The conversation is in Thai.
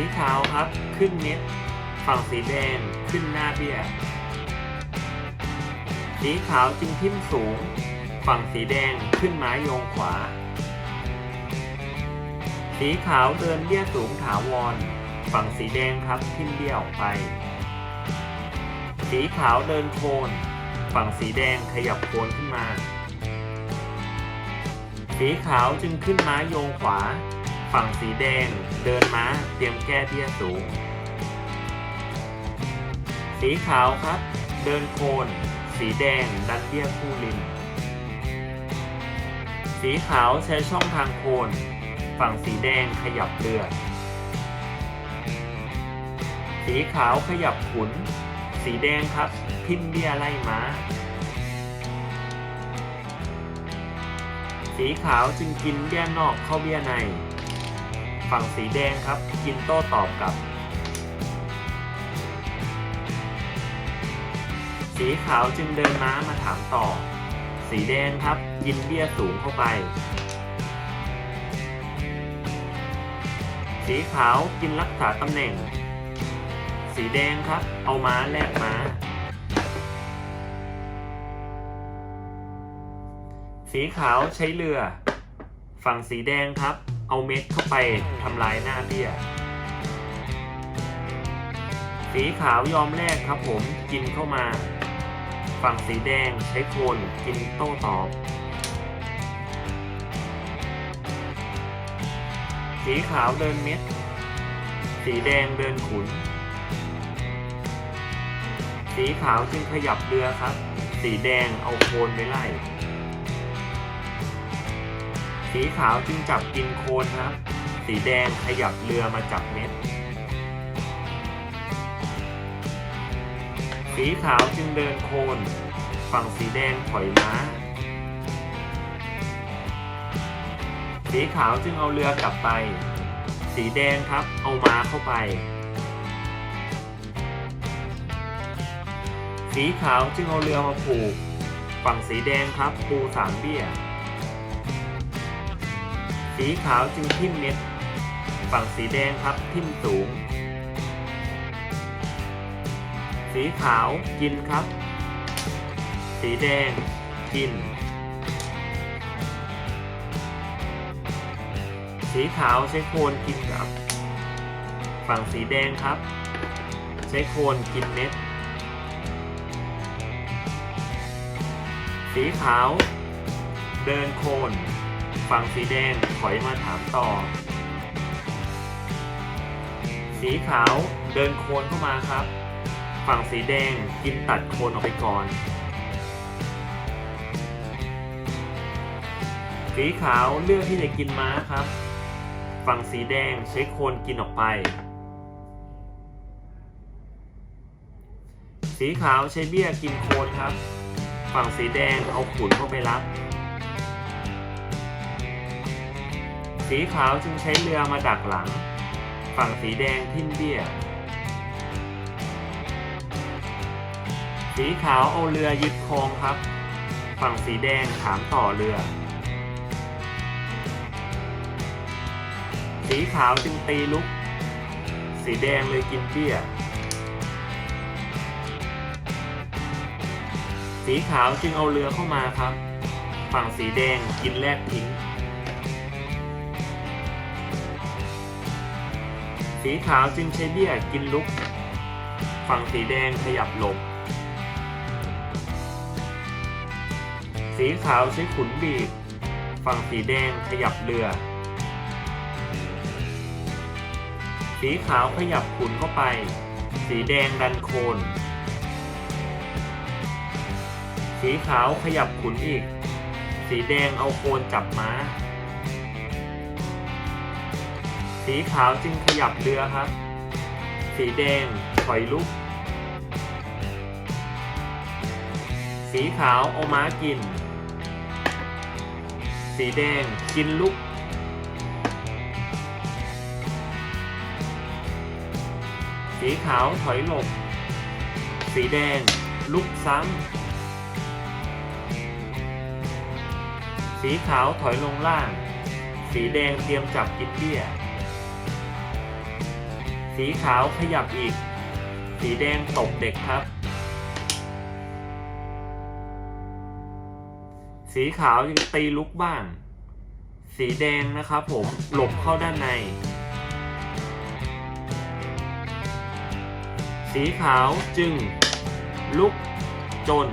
ีขาวครับ ขึ้นเม็ด ฝั่งสีแดงขึ้นหน้าเบี้ย สีขาวจึงทิ่มสูง ฝั่งสีแดงขึ้นไม้โยงขวา สีขาวเดินเบี้ยสูงถาวร ฝั่งสีแดงครับทิ่มเบี้ยออกไป สีขาวเดินโคนฝั่งสีแดงขยับโคนขึ้นมา สีขาวจึงขึ้นม้าโยงขวา ฝั่งสีแดงเดินม้าเตรียมแก้เบี้ยสูง สีขาวครับ เดินโคน สีแดงดันเบี้ยคู่ริมสีขาวใช้ช่องทางโคน ฝั่งสีแดงขยับเรือ สีขาวขยับขุน สีแดงครับทิ่มเบี้ยไล่ม้า สีขาวจึงกินเบี้ยนอกเข้าเบี้ยใน ฝั่งสีแดงครับ กินโต้ตอบกับ สีขาวจึงเดินม้ามาถามต่อ สีแดงครับ กินเบี้ยสูงเข้าไป สีขาวกินรักษาตำแหน่ง สีแดงครับ เอาม้าแลกม้า สีขาวใช้เรือ ฝั่งสีแดงครับ เอาเม็ดเข้าไปทำลายหน้าเบี้ย สีขาวยอมแลกครับผมกินเข้ามา ฝั่งสีแดงใช้โคนกินโต้ตอบ สีขาวเดินเม็ด สีแดงเดินขุน สีขาวจึงขยับเรือครับ สีแดงเอาโคนไปไล่ สีขาวจึงจับกินโคนครับ สีแดงขยับเรือมาจับเม็ด สีขาวจึงเดินโคน ฝั่งสีแดงถอยม้า สีขาวจึงเอาเรือกลับไป สีแดงครับเอาม้าเข้าไป สีขาวจึงเอาเรือมาผูก ฝั่งสีแดงครับปูสามเบี้ย สีขาวจึงทิ่มเม็ด ฝั่งสีแดงครับทิ่มสูง สีขาวกินครับ สีแดงกิน สีขาวใช้โคนกินกับ ฝั่งสีแดงครับ ใช้โคนกินเม็ด สีขาวเดินโคน ฝั่งสีแดงถอยมาถามต่อ สีขาวเดินโคนเข้ามาครับ ฝั่งสีแดงกินตัดโคนออกไปก่อน สีขาวเลือกที่จะกินม้าครับ ฝั่งสีแดงใช้โคนกินออกไป สีขาวใช้เบี้ยกินโคนครับ ฝั่งสีแดงเอาขุนเข้าไปรับ สีขาวจึงใช้เรือมาดักหลัง ฝั่งสีแดงทิ่มเบี้ย สีขาวเอาเรือยึดครองครับ ฝั่งสีแดงถามต่อเรือ สีขาวจึงตีลุก สีแดงเลยกินเบี้ย สีขาวจึงเอาเรือเข้ามาครับ ฝั่งสีแดงกินแลกทิ้ง สีขาวจึงใช้เบี้ยกินลุก ฝั่งสีแดงขยับหลบ สีขาวใช้ขุนบีบ ฝั่งสีแดงขยับเรือ สีขาวขยับขุนเข้าไป สีแดงดันโคน สีขาวขยับขุนอีก สีแดงเอาโคนจับม้า สีขาวจึงขยับเรือครับ สีแดงถอยลุก สีขาวเอาม้ากิน สีแดงกินลุก สีขาวถอยหลบ สีแดงลุกซ้ำ สีขาวถอยลงล่าง สีแดงเตรียมจับกินเบี้ย สีขาวขยับอีก สีแดงตบเด็กครับ สีขาวยังตีลุกบ้าง สีแดงนะครับผมหลบเข้าด้านใน สีขาวจึงลุกจน